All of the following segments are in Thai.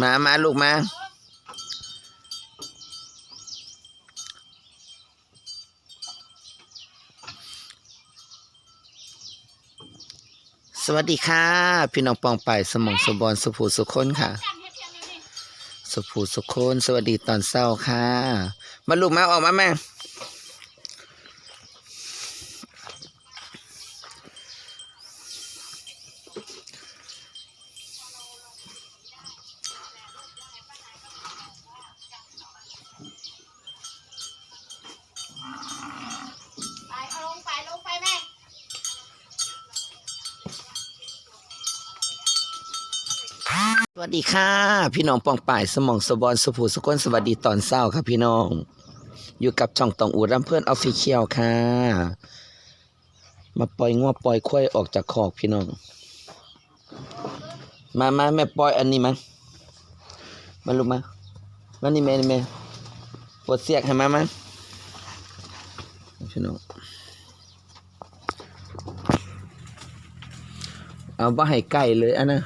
มามาลูกมา สวัสดีค่ะ พี่น้องปองไปสมองสมบอนสุภูสุคนค่ะ สุภูสุคนสวัสดีตอนเศร้าค่ะ มาลูกมาออกมาแม่ วัสดีค่ะ พี่น้องปองป่ายสมองสบอนสุภูสุคนสวัสดีตอนเศร้าครับพี่น้อง อยู่กับช่องตองอูรำเพื่อนออฟฟิเชียลค่ะ มาปล่อยงัวปล่อยควายออกจากคอกพี่น้อง มามาแม่ปล่อยอันนี้มามาลูกมามานี่แม่นี่แม่ปวดเสียกให้มามาพี่น้องเอาบ่ให้ใกล้เลยอันนะ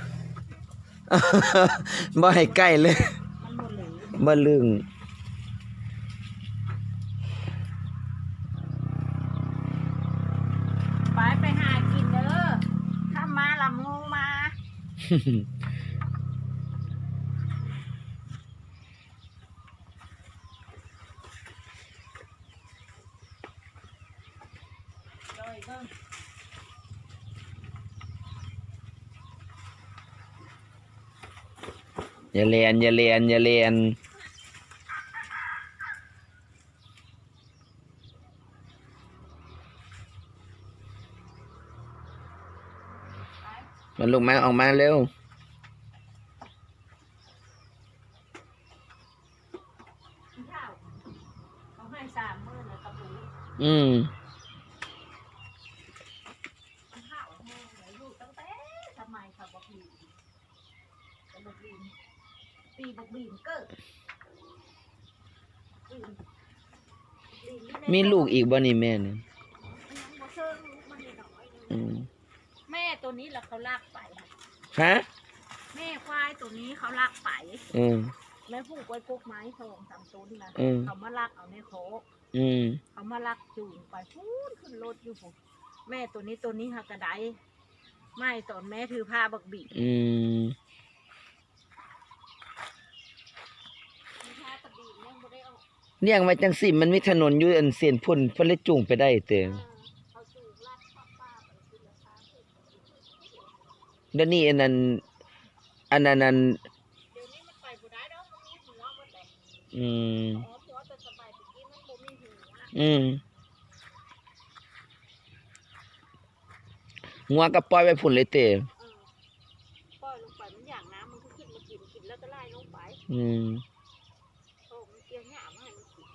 บ่ให้ใกล้เลยมันหมดเลยบ่ลึงไปไปหากินเด้อถ้ามาลำงูมา โดยเบิ่ง อย่าเลียนอย่าเลียนอย่าเลียนมันลูกมาออกมาเร็วอืมข้าวแห้งอยู่ตั้งแต่ทำไมเขาบอกบีเขาบอกบี ปีบอกบีเกิดบีบีนี่มีลูกอีกบ่นี่แม่เนี่ยบ่เชิงมันนี่น้อยหนึ่งอืมแม่ตัวนี้แหละเขาลากไป ฮะแม่ควายตัวนี้เขาลากไปอืมแล้วผูกไว้พวกไม้ทองสามต้นนะอืม เขามาลากเอาในโคกอืม เขามาลากจูงไปพูนขึ้นรถอยู่ผมแม่ตัวนี้ตัวนี้หักกระไดไม่ตอนแม่ถือผ้าบักบี อืม ถือผ้าตะบีเนี่ยบ่ได้ เอาเลี้ยงไว้จังสิมันมีถนนอยู่อันเส้นพุ่นเพิ่นเลยจูงไปได้เตอเขาจูงลากป้าป้าไปขึ้นราคาเพิ่มเดี๋ยวนี้อันนั้นอันนั้นอันนั้นหัวหมดเลยอืมอ๋อหัวแต่สบายตะกี้มันบ่มีหัวอืมงัวก็ปล่อยไว้พุ่นเลยเตอเออปล่อยลงไปมันอย่างน้ำมันก็ขึ้นมากินกินแล้วก็ไล่ลงไป อืม โอ้มันเกี่ยวหยามาให้มันกิน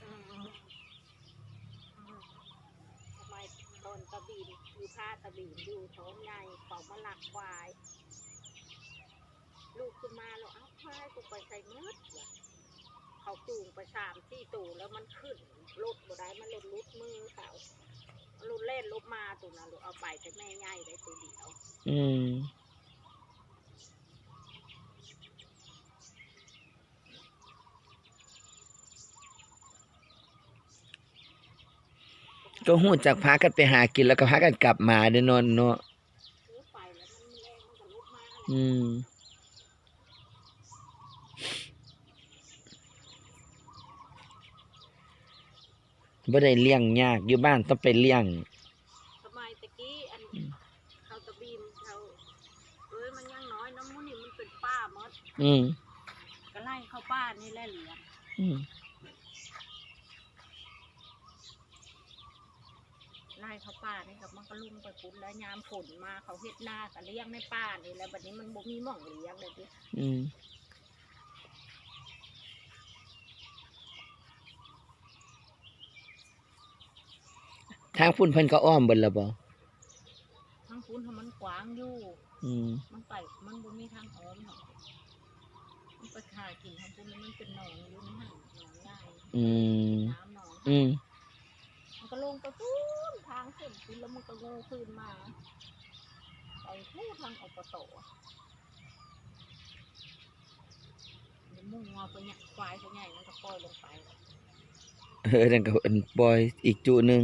เออเออทำไมตอนตะบีน อยู่ผ้าตะบีนอยู่ท้องใหญ่เขามาหลักควาย ลูกขึ้นมาแล้วเอาควายกูไปใส่เมืดว่ะเขาจูงไปสามที่ตูแล้วมันขึ้นลดบ่ได้มันเล่นลุดมือเขาลุดเล่นลุดมาตัวนั้นลูกเอาไปแต่แม่ใหญ่ได้ตัวเดียว อืม ก็หูจากพากันไปหากินแล้วก็พากันกลับมาเด้อนอนเนาะซื้อไปแล้วมันแรงมันก็ลุดมาอืมบ่ได้เลี้ยงยากอยู่บ้านต้องไปเลี้ยงสมัยตะกี้อันเขาตะบีมเขาเอ้ยมันยังน้อยน้ำมูนี่มันเป็นป้ามดอืมก็ไล่เข้าป้านี่แหละเหลืออืม ไล่เข้าป้านี่ครับมันก็ลุ่มไปปุ้นแล้วยามฝนมาเขาเฮ็ดหน้าก็เลี้ยงในป้านี่แล้วบัดนี้มันบ่มีหม่องเลี้ยงเลยดิอืมทางพุ่นเพิ่นก็อ้อมเบิดแล้วบ่ทั้งปุ้นเขามันกว้างอยู่อืมมันไปมันบ่มีทางอ้อมหรอกมันไปหากินทางปุ้นแล้วมันเป็นหนองอยู่ในหันหนองใหญ่อืมน้ำหนอง อืมมัน ก็ลงไปปุ้นทางขึ้นปุ้นแล้วมันก็งูขึ้นมาไปผู้ทางอบตเดี๋ยวมุ่งงอไปเนี่ยควายตัวใหญ่มันก็ปล่อยลงไป เออนั่นก็อันบอยอีกจุหนึง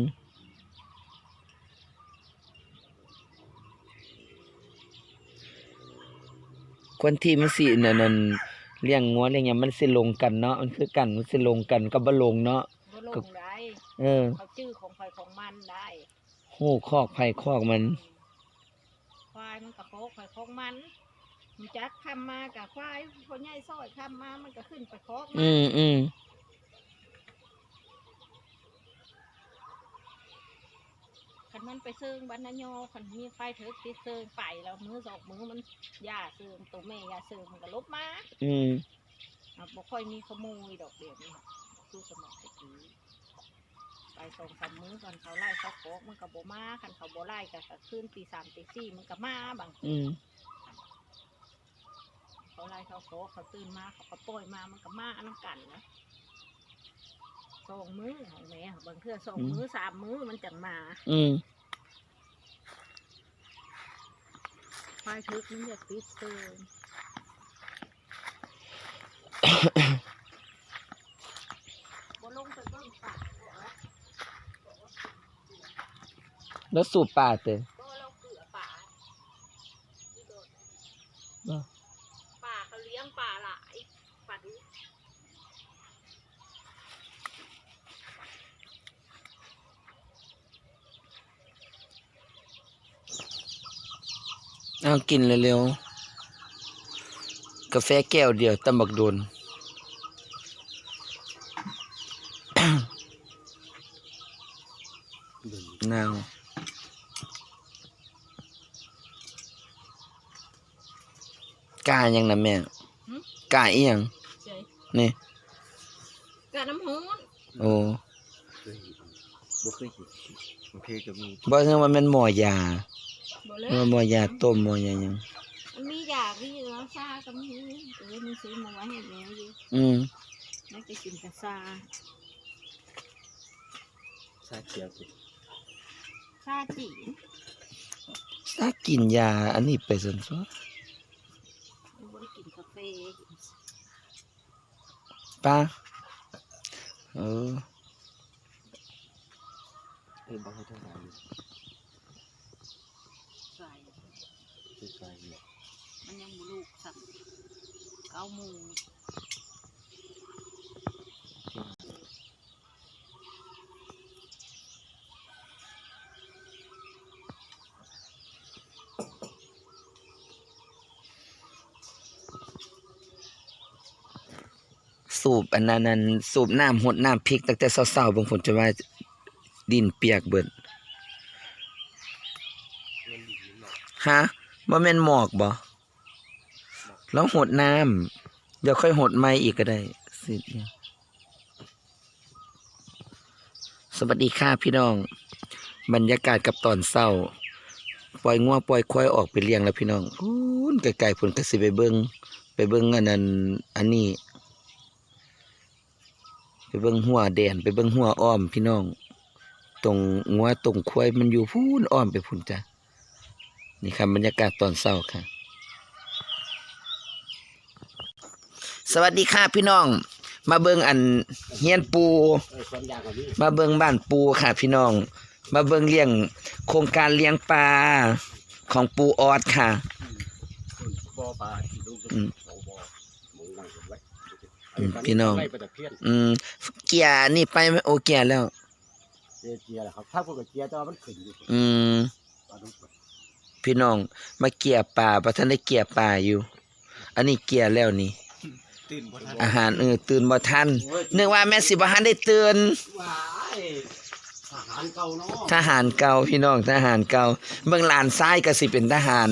คนที่มันสินั่นนั่นเลี้ยงงัวเลี้ยงหยังมันสิลงกันเนาะมันคือกันมันสิลงกันก็บ่ลงเนาะ บ่ลงได้เออ เขาชื่อของใครของมันได้ ฮู้คอกไผคอกมันควายมันก็โคกใครของมันมันจักคำมากับควายคนใหญ่ซอยคำมามันก็ขึ้นไปโคกมันอืมอืมคันมันไปเซิงบรรณโยคันมีไฟเถิกติดเซิงไปแล้วมือสองมือมันย่าเซิงตัวแม่ย่าเซิงมันก็ลบมาอืมอะบ่ค่อยมีขโมยดอกเดียวนี่สู้สมองตะกี้ ไปสองสามมื้อก่อนเขาไล่เขาโคกมันก็บ่มาคันเขาบ่ไล่ก็ก็ขึ้นตีสามตีสี่มันก็มาบางอืมเขาไล่เขาโคกเขาตื่นมาเขาก็ปล่อยมามันก็มาน้ำกันนะสองมื้อของแม่บางเทื่อสองมื้อสามมื้อมันจังมา อืมไฟทึกมันอยากติดเติมบ่ลงไปเบิ่งป่าบ่เอา แล้วสูบป่าเตอบ่เราเกลือป่าที่โดนบ่ป่าเขาเลี้ยงป่าหลายป่าดุเอากินเร็วๆ กาแฟแก้วเดียวตำบักโดนนาว กายังนะแม่กาอีหยังเจ๊นี่กะน้ำฮ้อนโอ้เคยเห็นบ่เคยเห็นโอเคก็มีบ่ใช่ว่ามันหมอยาบ่เลยว่าหมอยาต้มหมอยาหยังมันมียาพี่เนาะซาก็มีเออมันซื้อมาไว้ให้แม่อยู่อืมแล้วก็กินกับซาชาเขียวสิซาจีถ้ากินยาอันนี้ไปซั่นซะมันบ่ได้ กินกาแฟป้าเออเออบ่ให้เท่าไหร่อยู่ใส่คือใส่อยู่มันยังบ่ลูกสั่งเก้าโมง สูบอันนั้นนั้นสูบน้ำหดน้ำพริกตั้งแต่เช้าๆบางคนจะว่าดินเปียกเบิดเงินดีหน่อยฮะบ่แม่นหมอกบ่แล้วหดน้ำเดี๋ยวค่อยหดใหม่อีกก็ได้สิสวัสดีค่ะพี่น้อง บรรยากาศกับตอนเศร้า ปล่อยงัวปล่อยควายออกไปเลี้ยงแล้วพี่น้องพูนไกลๆพุ่นก็สิไปเบิ่งไปเบิ่งอันนั้นอันนี้ ไปเบิ่งหัวแดนไปเบิ่งหัวอ้อมพี่น้อง ตรงงัวตรงควายมันอยู่พูนอ้อมไปพุ่นจ้ะนี่ครับบรรยากาศตอนเช้าค่ะ สวัสดีค่ะพี่น้อง มาเบิ่งอันเฮียนปู มาเบิ่งบ้านปูค่ะพี่น้อง มาเบิ่งเลี้ยง โครงการเลี้ยงปลาของปูออดค่ะ พี่น้อง ไล่ไปแต่เพี้ยนอืมเกียร์นี่ไปไหมโอเกียร์แล้วเจียเจียแหละครับ ถ้าพวกกับเจียแต่ว่ามันขึ้นอยู่อืมปลาดุกพี่น้อง มาเกียร์ปลาประทันได้เกียร์ปลาอยู่ อันนี้เกียร์แล้วนี่ ตื่นบ่ทันอาหารเออตื่นบ่ทันนึกว่าแม่สิบ่ทันได้ตื่น ว้ายทหารเก่าเนาะทหารเก่าพี่น้องทหารเก่าเบิ่งหลานซ้ายก็สิเป็นทหาร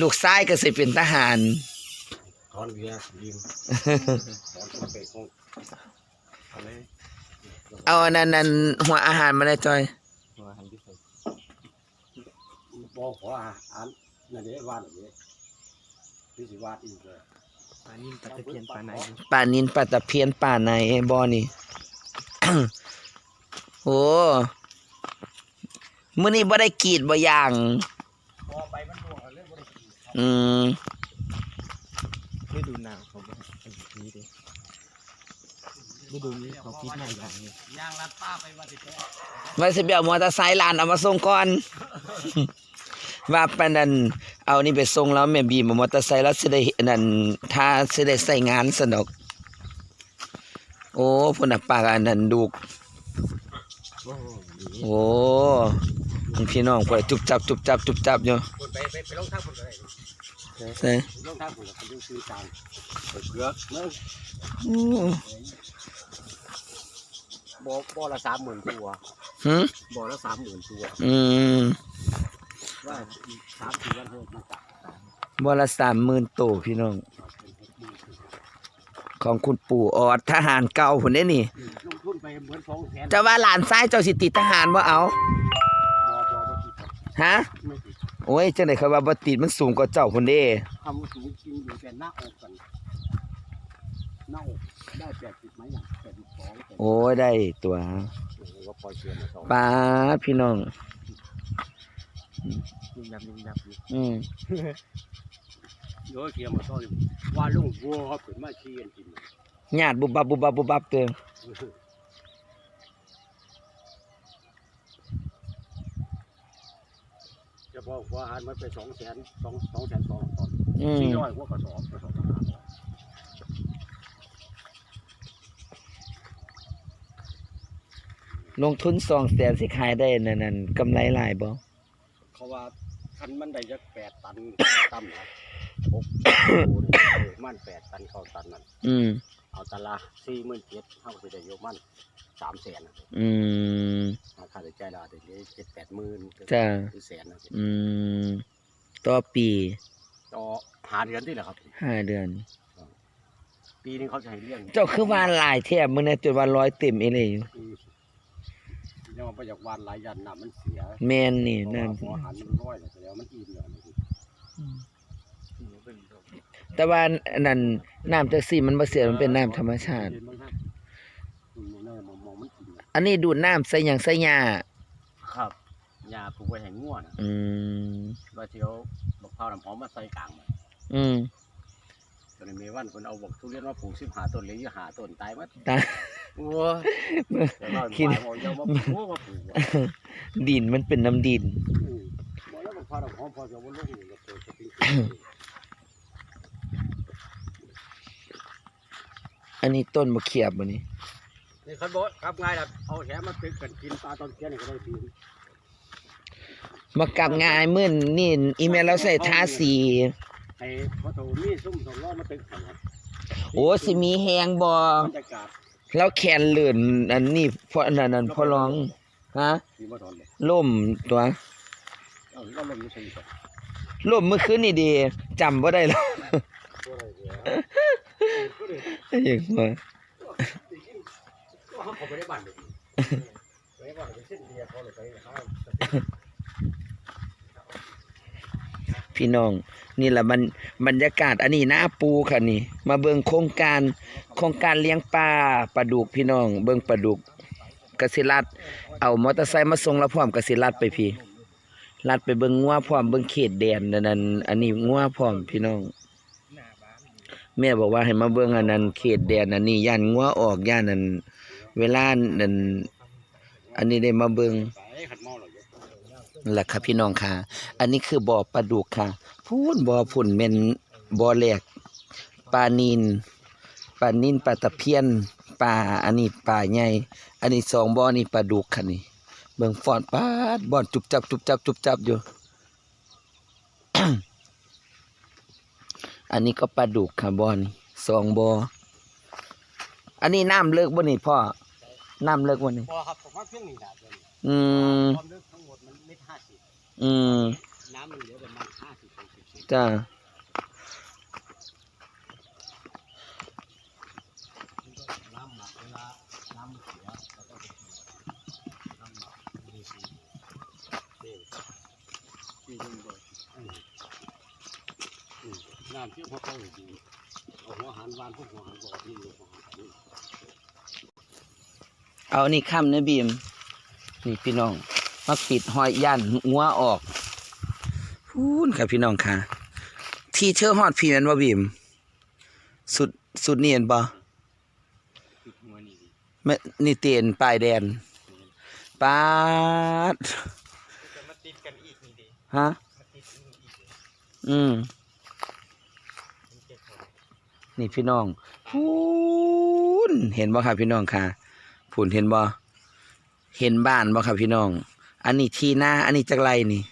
ลูกซ้ายก็สิเป็นทหารถ อนเบียร์ยิงถอนตัวเป็ดของอะไรเอาอันนั้นนั้นหัวอาหารมาเลยจอยมาหันที่ใส่บ่ขออาหารนั่นเด้วาดอันนี้ที่สิวาดอีกเลยปลานิ่มปลาตะเพียนปลาไหนอยู่ป่านินป่าตะเพียนป่าในบ่อนี่ โอ้มื้อนี้บ่ได้กรีดบ่ย่าง พอไปมันดวงเรื่องอืม ฤดูหนาวเขาบอกอันนี้ดิฤดูนี้เขาคิดหน้าอย่างนี้ย่างลัดป้าไปว่าสิแท้ว่าสิไปเอามอเตอร์ไซค์ลานเอามาส่งก่อน ว่าปานนั้นเอานี่ไปส่งแล้วแม่บีมเอามอเตอร์ไซค์แล้วสิได้นั่นถ้าสิได้ใส่งานสนุกโอ้พุ่นน่ะปากอันนั้นดูก โอ้ดีโอ้พี่น้องพุ่นจุบจับจุบจับจุบจับอยู่ คนไปไปไปลงทางคนก็ได้ ใช่ลงทางคนก็เป็นซื้อจานไปเกลือเมื่อโอ้บ่บ่ละสามหมื่นตัวหึบ่ละสามหมื่นตัว อืมว่าสามสี่วันเท่ามันตัดบ่ละ30,000โตพี่น้อง ของคุณปู่ออดทหารเก่าพุ่นเด้นี่ ลงทุนไปเหมือนสองแสนจะว่าหลานซ้ายเจ้าสิติดทหารบ่เอาบ่บ่บ่ติดครับฮะ ไม่ติด โอ้ยจังได๋เขาว่าบ่ติดมันสูงกว่าเจ้าพุ่นเด้ทำสูงจริงอยู่แต่หน้าอกกันหน้าอกได้แปดสิบไหมอย่างแปดสิบสองโอ้ยได้ตัวก็ปล่อยเสียมาสองปาดพี่น้อง ยิ่งนับยิ่งนับอยู่อืมเยอะเสียมาสองว่าลุงวัวเขาขึ้นมาชี้กันกิน ญาติบุบบับบุบบับบุบบับเติม จะบอกว่าอาหารมันไปสองแสนสองสองแสนสองตอนอืมสี่ร้อยกว่ากระสอบกระสอบละห้าร้อยลงทุน2แสนสิขายได้นั่นนั่นกำไรหลายบ่ เขาว่าคันมันได้จักแปดตัน ต่ำนะหกโลนี่เออมันแปดตันเข้าตันนั่น อืม เอาตันละสี่หมื่นเจ็ดเท่าไปได้โยมันสามแสนนะอืมค่าใช้จ่ายละเดี๋ยวนี้เจ็ดแปดหมื่นจ้ะหรือแสนนะอืมต่อปีต่อหาเดือนที่แหละครับห้าเดือน ปีนึงเขาจะให้เลี้ยงเจ้าคือว่าหลายแท้มื้อนี้จนว่าร้อยเต็มอีเลยอยู่อืมยังว่าไปจากวานหลายยันน้ำมันเสียแม่นนี่เพราะนั่ว่านหัวหันมันร้อยเลยแล้วมันอิ่มเลย นะที่นี่เป็นโรคแต่ว่าอันนั้นน้ำจักซี่มันบ่เสียมันเป็นน้ำธรรมชาติเย็นมั้งครับอืมมองนั่นมองมองมันกินนะอันนี้ดูดน้ำใส่หยังใส่หญ้าครับยาปลูกไว้ให้ง่วนะอืมว่าเที่ยวบอกข้าวน้ำหอมมาใส่กลางมันอืมตอนนี้มีวันคนเอาบอกทุเรียนมาปลูกสิบหาต้นเหลยอยู่หาต้นตายหมัดตายโอ้ยแต่เราคิดคิดว่าเอามาปลูกมาปลูกว่ะดินมันเป็นน้ำดิน อืมบอกแล้วบอกข้าวน้ำหอมพอจะวันลงอยู่กับตัวจะเป็น อันนี้ต้นมะเขียบบ่นี่นี่คันบอกครับง่ายละเอาแหมาตึกกันกินปลาตอนเที่ยงนี่ก็ได้ปีนมากลับง่ายมื้อนี่อีเมลเราใส่ทาสีไอ้พอโตนี่ซุ่มสองล้อมาตึกกันครับโอ้สิมีแฮงบ่บรรยากาศแล้วแขนเลื่อนอันนี้เพราะอันนั้นอันเพอร้องฮะมีมาทอนเลยล่มตัวเอาก็ลงอยู่ใส่ก่อนล่มเมื่อคืนนี่ดีจำบ่ได้แล้วก็ได้เดี๋ยว อย่างว่าเขาไปได้บ้านเลยไปได้บ้านไปเส้นเดียเขาเลยไปเขาพี่น้อง นี่แหละมันบรรยากาศอันนี้หน้าปูค่ะนี่ มาเบิ่งโครงการโครงการเลี้ยงปลาปลาดุกพี่น้อง เบิ่งปลาดุกกสิรัดเอามอเตอร์ไซค์มาส่งแล้วพร้อมกสิรัดไปพี่ลัดไปเบิ่งงัวพร้อมเบิ่งเขตแดนนั่นอันนี้งัวพร้อมพี่น้อง แม่บอกว่าให้มาเบิ่งอันนั้น เขตแดนอันนี้ย่านงัวออกย่านนั้นเวลานั้นอันนี้ได้มาเบิ่งไปขัดหม้อหรอกนั่นแหละครับพี่น้องค่ะ อันนี้คือบ่อปลาดุกค่ะ พูนบ่อพุ่นเป็นบ่อแรกปลานินปลานินปลาตะเพียนปลาอันนี้ปลาใหญ่อันนี้สองบ่อนี่ปลาดุกค่ะนี่เบิ่งฟอนปลาบ่อนจุบจับจุบจับจุบจับอยู่ อันนี้ก็ปลาดุกค่ะบ่อนี่สองบ่ออันนี้น้ำเลิกบ่นี่พ่อน้ำเลิกบ่นี่พอครับผมว่าเพียงนี้นะเดี๋ยวนี้อืมความลึกทั้งหมดมันเมตรห้าสิบอืมน้ำมันเหลือประมาณห้าสิบหกสิบเซนจ้า น้ำหมักเวลาน้ำมันเสียเราต้องไปเสียน้ำหมักดีสีเด็ที่ยุ่งเลยอืมอืมน้ำเชื่อมเขาเข้าดี เอาหัวหันวานพวกหัวหันบ่อที่อยู่หัวหันนี่เอานี่ค่ำนะบีม นี่พี่น้อง มาปิดหอยย่านงัวออกพูนค่ะพี่น้องค่ะ ที่เชื่อฮอดพี่แม่นบ่บีม สุดสุดนี่เห็นบ่คือหัวนี่ดิแม่นี่เตียนปลายแดนปาดจะมาติดกันอีกนี่ดิฮะ มาติดอีกอีกดิอืมมันเจ็บหัว นี่พี่น้องพูนเห็นบ่ครับพี่น้องค่ะพูนเห็นบ่เห็นบ้านบ่ครับพี่น้อง อันนี้ที่หน้าอันนี้จักไรนี่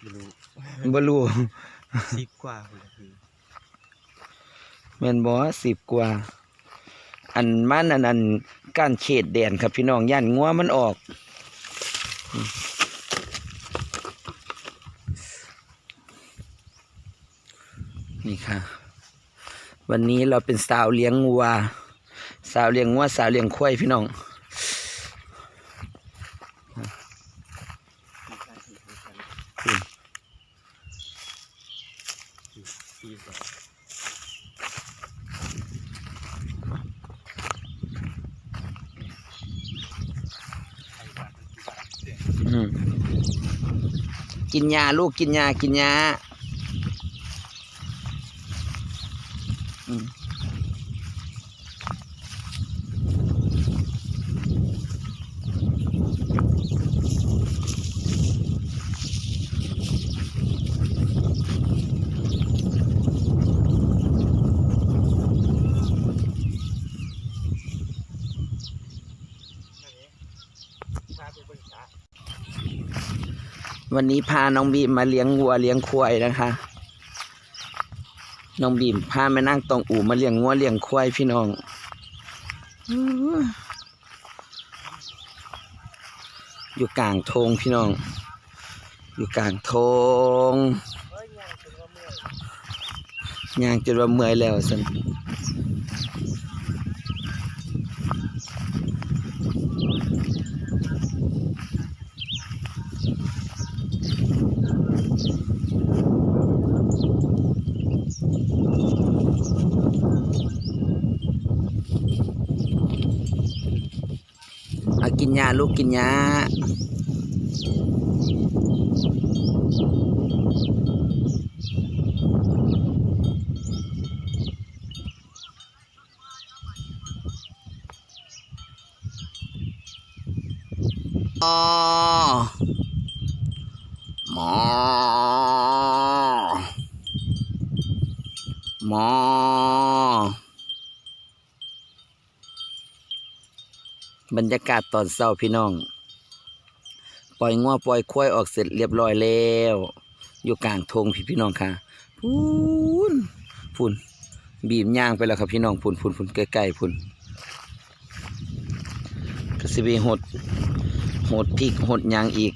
ไม่รู้บ่รู้สิบกว่าคนละคือแม่นบ่สิบกว่า อันมันอันนั้นการเขตแดนครับพี่น้องย่านงัวมันออกอืมนี่ค่ะ วันนี้เราเป็นสาวเลี้ยงวัว สาวเลี้ยงงัวสาวเลี้ยงควายพี่น้องไม่ใช่ที่ไม่ใช่อืมปีสองอืมกินยาลูกกินยากินยา วันนี้พาน้องบีมมาเลี้ยงวัวเลี้ยงควายนะคะ น้องบีมพามานั่งตรงอู่มาเลี้ยงงัวเลี้ยงควายพี่น้องอยู่กลางทงพี่น้อง อยู่กลางทงย่างจนว่าเมื่อยแล้วสั กินยาลูกกินยาอ๋อหมอหมอ บ รรยากาศตอนเช้าพี่น้อง ปล่อยงัวปล่อยควายออกเสร็จเรียบร้อยแล้ว อยู่กลางทงพี่พี่น้องค่ะพูนพูนบีบย่างไปแล้วครับพี่น้องพูนพูนพูนใกล้ๆพูนกระสิบหดหดพริกหดยางอีก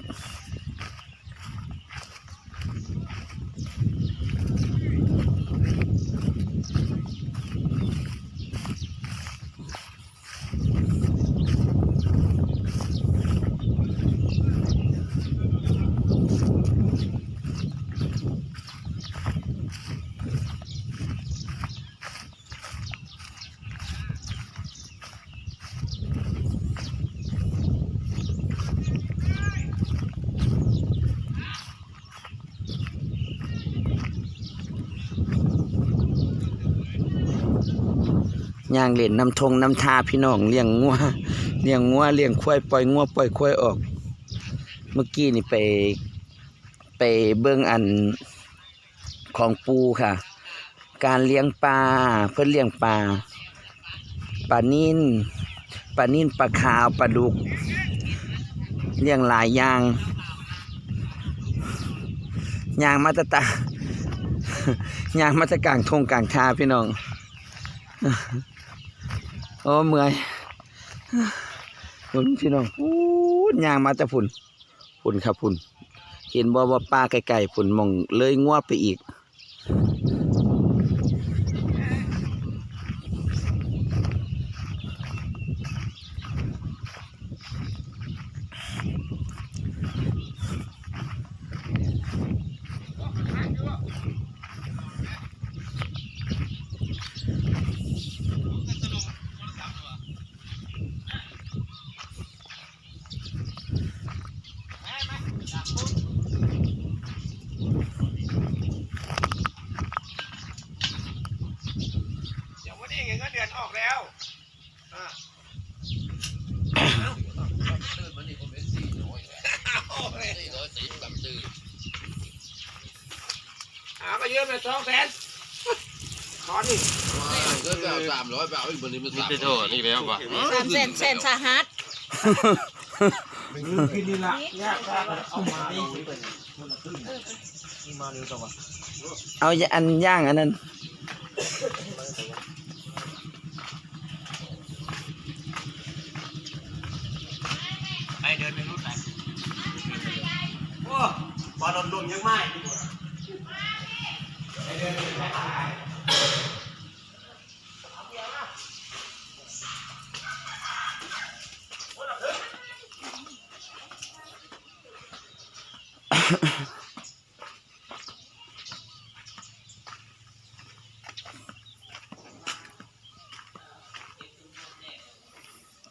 ย่างเล่นน้ำทงน้ำทาพี่น้องเลี้ยงงัวเลี้ยงงัวเลี้ยงควายปล่อยงัวปล่อยควายออก เมื่อกี้นี่ไปไปเบิ่งอันของปูค่ะ การเลี้ยงปลาเพื่อเลี้ยงปลาปลานิ่นปลานิ่นปลาขาวปลาดุก เลี้ยงหลายอย่างยางมาตะตายางมาตะกลางทงกลางทาพี่น้อง โอ้เมื่อยฝุ่นพี่น้องอู้ยางมาแต่ฝุ่นฝุ่นครับฝุ่นเห็นบ่ว่าป้าไกลๆฝุ่นมองเลยงัวไปอีก เนออกแล้วตื่นมานี่ผมเป็นสี่ร้อยสี่ร้อยสี่สามตื่นอ่ามาเยอะไปสองแสนขอนี่ก็ไปเอาสามร้อยไปเอาอีกวันนี้มันสามโทษนี่แล้วป่ะสามเซนเซนสหัสกินนี่ละเนี่ยเอามานี่สิเป็นนี่มาเร็วจังวะเอาอย่าอันย่างอันนั้น ไอเดินไปรุ่นไหนโอ้ บอลลมยังไม่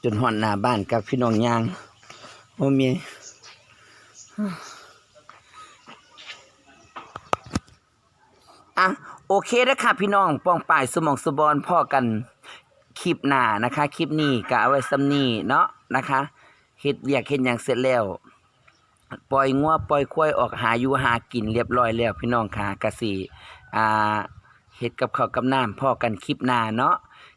จนหอนหน้าบ้านกับพี่น้องยางโอ้มี อะโอ เคนะค่ะพี่น้องป้องป่ายสมองสบอนพ่อกันคลิปหน้านะคะ คลิปนี้ก็เอาไว้ซ้ำนี้เนาะนะคะเฮ็ดเวียกเฮ็ดหยังเสร็จแล้ว ปล่อยงัวปล่อยควายออกหาอยู่หากินเรียบร้อยแล้วพี่น้องค่ะกะสิอ่าเฮ็ดกับข้าวกับน้ำพ่อกันคลิปหน้าเนาะ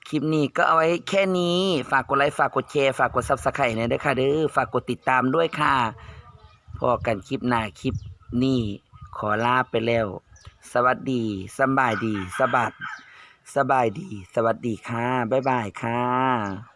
คลิปนี้ก็เอาไว้แค่นี้ ฝากกดไลค์ฝากกดแชร์ฝากกด Subscribe หน่อยด้อค่ะเด้อฝากกดติดตามด้วยค่ะพ่อกันคลิปหน้าคลิปนี้ขอลาไปแล้ว สวัสดีสบายดี สบัดสบายดี สวัสดีค่ะ บ๊ายบายค่ะ